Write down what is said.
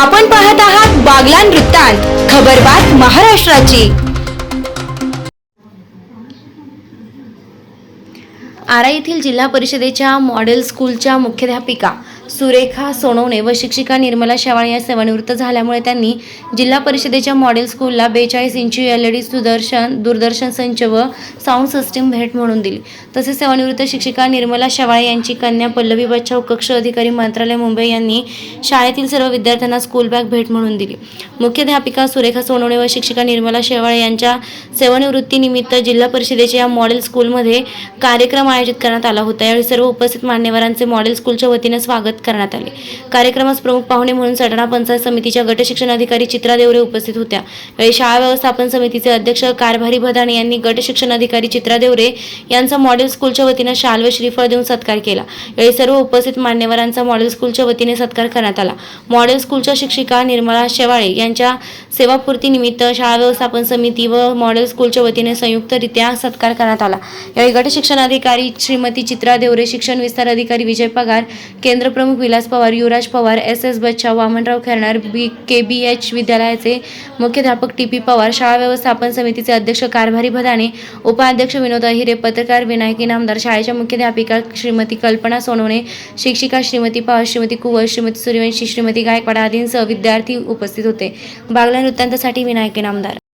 आपण पाहत आहात बागलान वृत्तांत खबरबात महाराष्ट्राची. आरा येथील जिल्हा परिषदेच्या मॉडेल स्कूलच्या मुख्याध्यापिका सुरेखा सोनवणे व शिक्षिका निर्मला शेवाळे या सेवानिवृत्त झाल्यामुळे त्यांनी जिल्हा परिषदेच्या मॉडेल स्कूलला बेचाळीस इंची L E D Sudarshan Doordarshan संच व साऊंड सिस्टीम भेट म्हणून दिली. तसेच सेवानिवृत्त शिक्षिका निर्मला शेवाळे यांची कन्या पल्लवी बच्चाव कक्ष अधिकारी मंत्रालय मुंबई यांनी शाळेतील सर्व विद्यार्थ्यांना स्कूल बॅग भेट म्हणून दिली. मुख्याध्यापिका सुरेखा सोनवणे व शिक्षिका निर्मला शेवाळे यांच्या सेवानिवृत्तीनिमित्त जिल्हा परिषदेच्या या मॉडेल स्कूलमध्ये कार्यक्रम आयोजित करण्यात आला होता. यावेळी सर्व उपस्थित मान्यवरांचे मॉडेल स्कूलच्या वतीने स्वागत करण्यात आले. कार्यक्रमास प्रमुख पाहुणे म्हणून सटाणा पंचायत समितीच्या गट शिक्षण अधिकारी चित्रा देवरे उपस्थित होत्या. यावेळी शाळा व्यवस्थापन समितीचे अध्यक्ष कारभारी भदाणे यांनी गट शिक्षण अधिकारी चित्रा देवरे यांचा मॉडेल स्कूलच्या वतीने शाल व श्रीफळ देऊन सत्कार केला. यावेळी सर्व उपस्थित मान्यवरांचा मॉडेल स्कूलच्या वतीने सत्कार करण्यात आला. मॉडेल स्कूलच्या शिक्षिका निर्मला शेवाळे यांच्या सेवापूर्तीनिमित्त शाळा व्यवस्थापन समिती व मॉडेल स्कूलच्या वतीने संयुक्तरित्या सत्कार करण्यात आला. यावेळी गट शिक्षणाधिकारी श्रीमती चित्रा देवरे शिक्षण विस्तार अधिकारी विजय पगार केंद्रप्रमुख विलास पवार युवराज पवार एस एस बच्चा वामनराव खेरणार बी के बी एच विद्यालयाचे मुख्याध्यापक टी पी पवार शाळा व्यवस्थापन समितीचे अध्यक्ष कारभारी भदाणे उपाध्यक्ष विनोद अहिरे पत्रकार विनायक इनामदार शाळेच्या मुख्याध्यापिका श्रीमती कल्पना सोनवणे शिक्षिका श्रीमती पवार श्रीमती कुवर श्रीमती सूर्यवंशी श्रीमती गायकवाड आदींसह विद्यार्थी उपस्थित होते. बागला वृत्तांतासाठी विनायक इनामदार